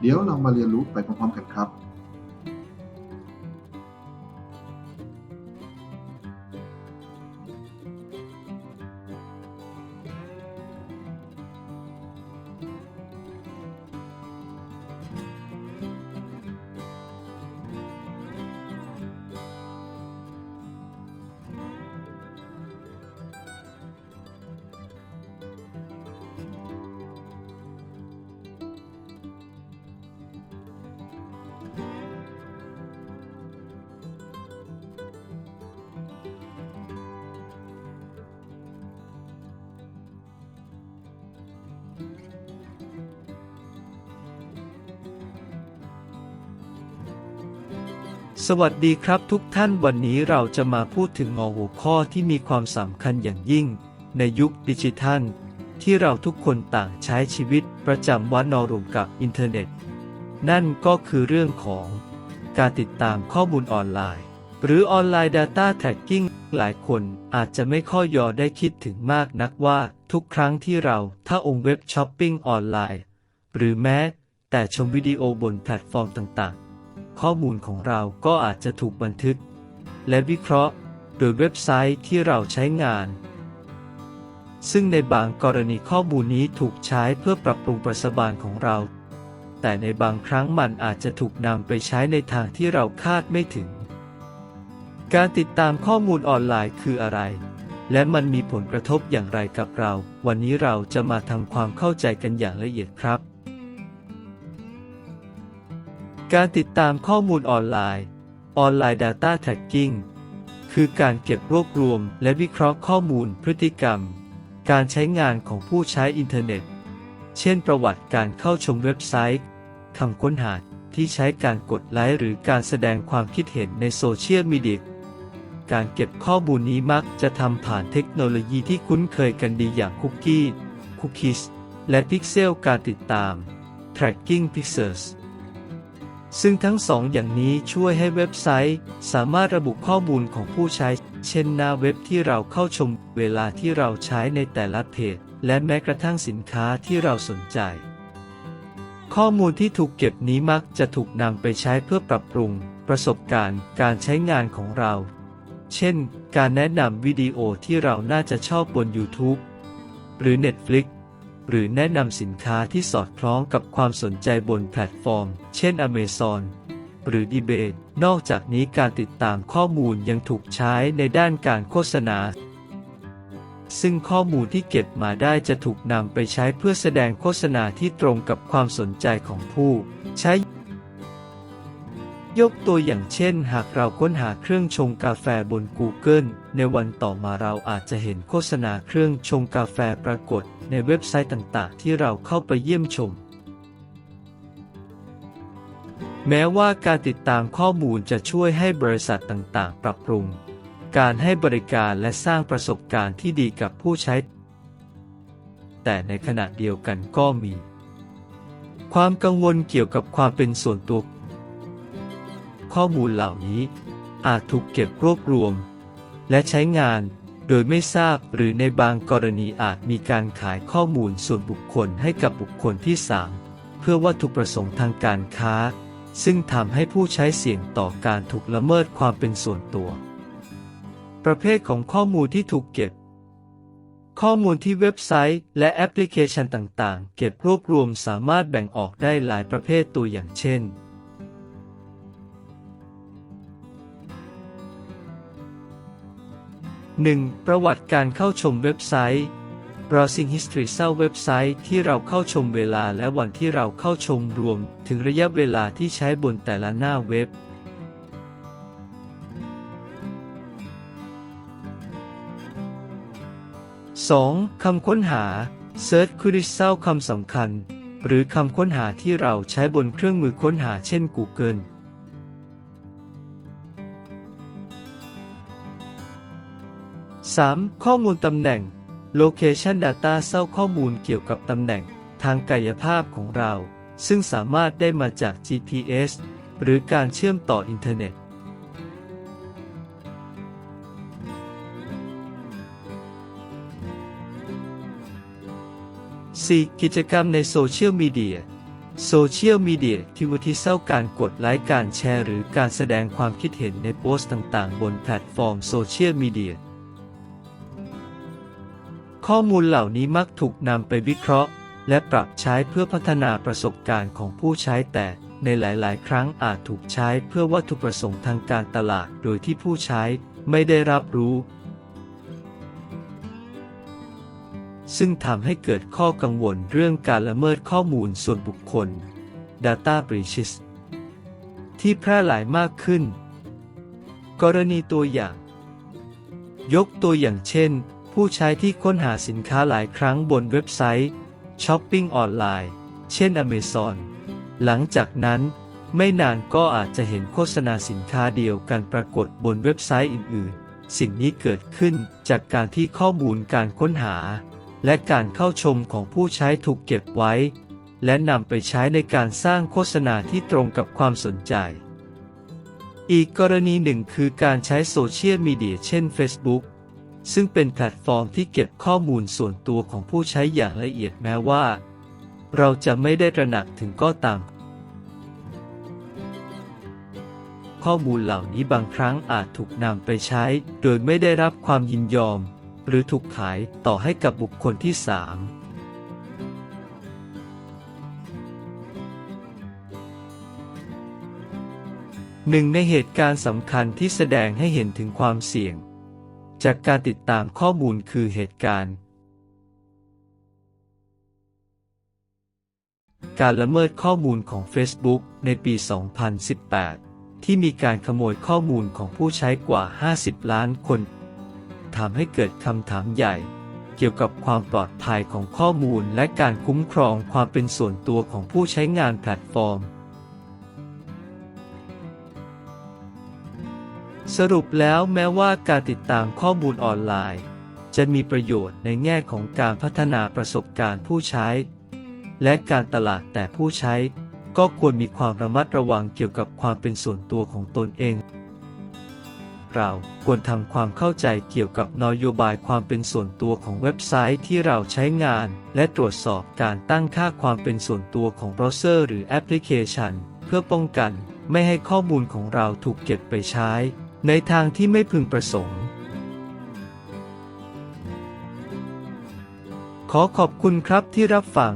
เดี๋ยวเรามาเรียนรู้ไปพร้อมๆกันครับ สวัสดีครับทุกท่านวันนี้เราจะมาพูดถึงหัวข้อที่มีความสำคัญอย่างยิ่ง ในยุคดิจิทัล ที่เราทุกคนต่างใช้ชีวิตประจำวันนอรวมกับอินเทอร์เน็ต นั่นก็คือเรื่องของ การติดตามข้อมูลออนไลน์ หรือออนไลน์ Data Tracking หลายคนอาจจะไม่ค่อยยอได้คิดถึงมากนักว่าทุกครั้งที่เราถ้าองค์เว็บช้อปปิ้งออนไลน์ หรือแม้แต่ชมวิดีโอบนแพลตฟอร์มต่างๆ ข้อมูลของเราก็อาจจะถูกบันทึก และวิเคราะห์โดยเว็บไซต์ที่เราใช้งาน ซึ่งในบางกรณีข้อมูลนี้ถูกใช้เพื่อปรับปรุงประสบการณ์ของเรา แต่ในบางครั้งมันอาจจะถูกนำไปใช้ในทางที่เราคาดไม่ถึง การติดตามข้อมูลออนไลน์คืออะไร และมันมีผลกระทบอย่างไรกับเรา วันนี้เราจะมาทำความเข้าใจกันอย่างละเอียดครับ การติดตามข้อมูลออนไลน์ ออนไลน์ Data Tracking คือการเก็บรวบรวมและวิเคราะห์ข้อมูลพฤติกรรม การใช้งานของผู้ใช้อินเทอร์เน็ต เช่น ประวัติการเข้าชมเว็บไซต์คำค้นหาที่ใช้การกดไลค์หรือการแสดงความคิดเห็นในโซเชียลมีเดียการเก็บข้อมูลนี้มักจะทำผ่านเทคโนโลยีที่คุ้นเคยกันดีอย่างคุกกี้ คุกกี้และพิกเซลการติดตาม tracking pixels ซึ่งทั้งสองอย่างนี้ช่วยให้เว็บไซต์ สามารถระบุข้อมูลของผู้ใช้ เช่นหน้าเว็บที่เราเข้าชม เวลาที่เราใช้ในแต่ละเพจ และแม้กระทั่งสินค้าที่เราสนใจ ข้อมูลที่ถูกเก็บนี้มักจะถูกนำไปใช้เพื่อปรับปรุง ประสบการณ์ การใช้งานของเรา เช่น การแนะนำวิดีโอที่เราน่าจะชอบบน YouTube หรือ Netflix หรือแนะนำสินค้าที่สอดคล้องกับความสนใจบนแพลตฟอร์ม เช่น Amazon หรือ eBay นอกจากนี้การติดตามข้อมูลยังถูกใช้ในด้านการโฆษณา ซึ่งข้อมูลที่เก็บมาได้จะถูกนำไปใช้เพื่อแสดงโฆษณาที่ตรงกับความสนใจของผู้ ใช้ ยกตัวอย่างเช่น หากเราค้นหาเครื่องชงกาแฟบน Google ในวันต่อมาเราอาจจะเห็นโฆษณาเครื่องชงกาแฟปรากฏในเว็บไซต์ต่างๆ ที่เราเข้าไปเยี่ยมชม แม้ว่าการติดตามข้อมูลจะช่วยให้บริษัทต่างๆ ปรับปรุง การให้บริการและสร้างประสบการณ์ที่ดีกับผู้ใช้ แต่ในขณะเดียวกันก็มี ความกังวลเกี่ยวกับความเป็นส่วนตัว ข้อมูลเหล่านี้ อาจถูกเก็บรวบรวม และใช้งานโดยไม่ทราบหรือในบางกรณีอาจมีการขายข้อมูลส่วนบุคคลให้กับบุคคลที่ 3 เพื่อวัตถุประสงค์ทางการค้า ซึ่งทำให้ผู้ใช้เสี่ยงต่อการถูกละเมิดความเป็นส่วนตัว ประเภทของข้อมูลที่ถูกเก็บ ข้อมูลที่เว็บไซต์และแอปพลิเคชันต่างๆ เก็บรวบรวมสามารถแบ่งออกได้หลายประเภทตัวอย่างเช่น 1. ประวัติการเข้าชมเว็บไซต์ browsing history เศร้าเว็บไซต์ที่เราเข้าชมเวลาและวันที่เราเข้าชมรวม ถึงระยะเวลาที่ใช้บนแต่ละหน้าเว็บ 2. คำค้นหา Search Query เศร้าคำสำคัญ หรือคำค้นหาที่เราใช้บนเครื่องมือค้นหาเช่น Google 3. ข้อมูลตำแหน่ง Location Data เศร้าข้อมูลเกี่ยวกับตำแหน่ง ทางกายภาพของเรา ซึ่งสามารถได้มาจาก GPS หรือการเชื่อมต่ออินเทอร์เน็ต 4. กิจกรรมในโซเชียลมีเดียโซเชียลมีเดียที่วิธีเศร้าการกดไลค์การแชร์ หรือการแสดงความคิดเห็นในโพสต์ต่างๆ บนแพลตฟอร์มโซเชียลมีเดีย ข้อมูลเหล่านี้มักถูกนำไปวิเคราะห์ และปรับใช้เพื่อพัฒนาประสบการณ์ของผู้ใช้แต่ในหลาย ๆ ครั้งอาจถูกใช้เพื่อวัตถุประสงค์ทางการตลาดโดยที่ผู้ใช้ไม่ได้รับรู้ ซึ่งทำให้เกิดข้อกังวลเรื่องการละเมิดข้อมูลส่วนบุคคล Data Breaches ที่แพร่หลายมากขึ้น กรณีตัวอย่าง ยกตัวอย่างเช่น ผู้ใช้ที่ค้นหาสินค้าหลายครั้งบนเว็บไซต์ช้อปปิ้งออนไลน์ เช่น Amazon หลังจากนั้นไม่นานก็อาจจะเห็นโฆษณาสินค้าเดียวกันปรากฏบนเว็บไซต์อื่นๆ สิ่งนี้เกิดขึ้นจากการที่ข้อมูลการค้นหา และการเข้าชมของผู้ใช้ถูกเก็บไว้ และนำไปใช้ในการสร้างโฆษณาที่ตรงกับความสนใจ อีกกรณีหนึ่งคือการใช้โซเชียลมีเดียเช่น Facebook ซึ่งเป็นแพลตฟอร์มที่เก็บข้อมูลส่วนตัวของผู้ใช้อย่างละเอียดแม้ว่า เราจะไม่ได้ตระหนักถึงก็ตาม ข้อมูลเหล่านี้บางครั้งอาจถูกนำไปใช้ โดยไม่ได้รับความยินยอม หรือถูกขายต่อให้กับบุคคลที่สามหนึ่งในเหตุการณ์สำคัญที่แสดงให้เห็นถึงความเสี่ยง จากการติดตามข้อมูลคือเหตุการณ์ การละเมิดข้อมูลของ Facebook ในปี 2018 ที่มีการขโมยข้อมูลของผู้ใช้กว่า 50 ล้านคนทำให้เกิดคำถามใหญ่ เกี่ยวกับความปลอดภัยของข้อมูลและการคุ้มครองความเป็นส่วนตัวของผู้ใช้งานแพลตฟอร์ม สรุปแล้วแม้ว่าการติดตามข้อมูลออนไลน์ จะมีประโยชน์ในแง่ของการพัฒนาประสบการณ์ผู้ใช้ และการตลาดแต่ผู้ใช้ ก็ควรมีความระมัดระวังเกี่ยวกับความเป็นส่วนตัวของตนเอง เราควรทำความเข้าใจเกี่ยวกับนโยบายความเป็นส่วนตัวของเว็บไซต์ที่เราใช้งาน และตรวจสอบการตั้งค่าความเป็นส่วนตัวของเบราว์เซอร์หรือแอปพลิเคชัน เพื่อป้องกันไม่ให้ข้อมูลของเราถูกเก็บไปใช้ ในทางที่ไม่พึงประสงค์ ขอขอบคุณครับที่รับฟัง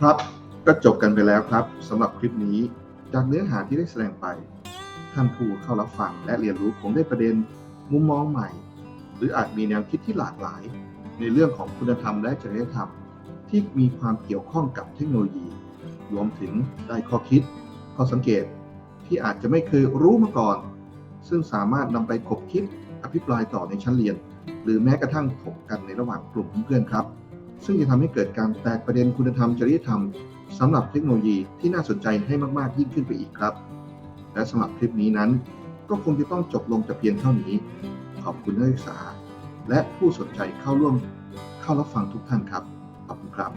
ครับก็จบกันไปแล้วครับสำหรับคลิปนี้จากเนื้อหาที่ได้แสดงไป ท่านผู้เข้ารับฟังและเรียนรู้คงได้ประเด็นมุมมองใหม่ หรืออาจมีแนวคิดที่หลากหลาย ในเรื่องของคุณธรรมและจริยธรรม ที่มีความเกี่ยวข้องกับเทคโนโลยี รวมถึงได้ข้อคิดข้อสังเกตที่อาจจะไม่เคยรู้มาก่อน ซึ่งสามารถนำไปคบคิดอภิปรายต่อในชั้นเรียน หรือแม้กระทั่งถกกันในระหว่างกลุ่มเพื่อนครับ ซึ่งจะทำให้เกิดการแตกประเด็นคุณธรรมจริยธรรมสำหรับเทคโนโลยีที่น่าสนใจให้มาก ๆ ยิ่งขึ้นไปอีกครับ และสำหรับคลิปนี้นั้น ก็คงจะต้องจบลงแต่เพียงเท่านี้ ขอบคุณนักศึกษา และผู้สนใจเข้าร่วมเข้ารับฟังทุกท่านครับ ครับ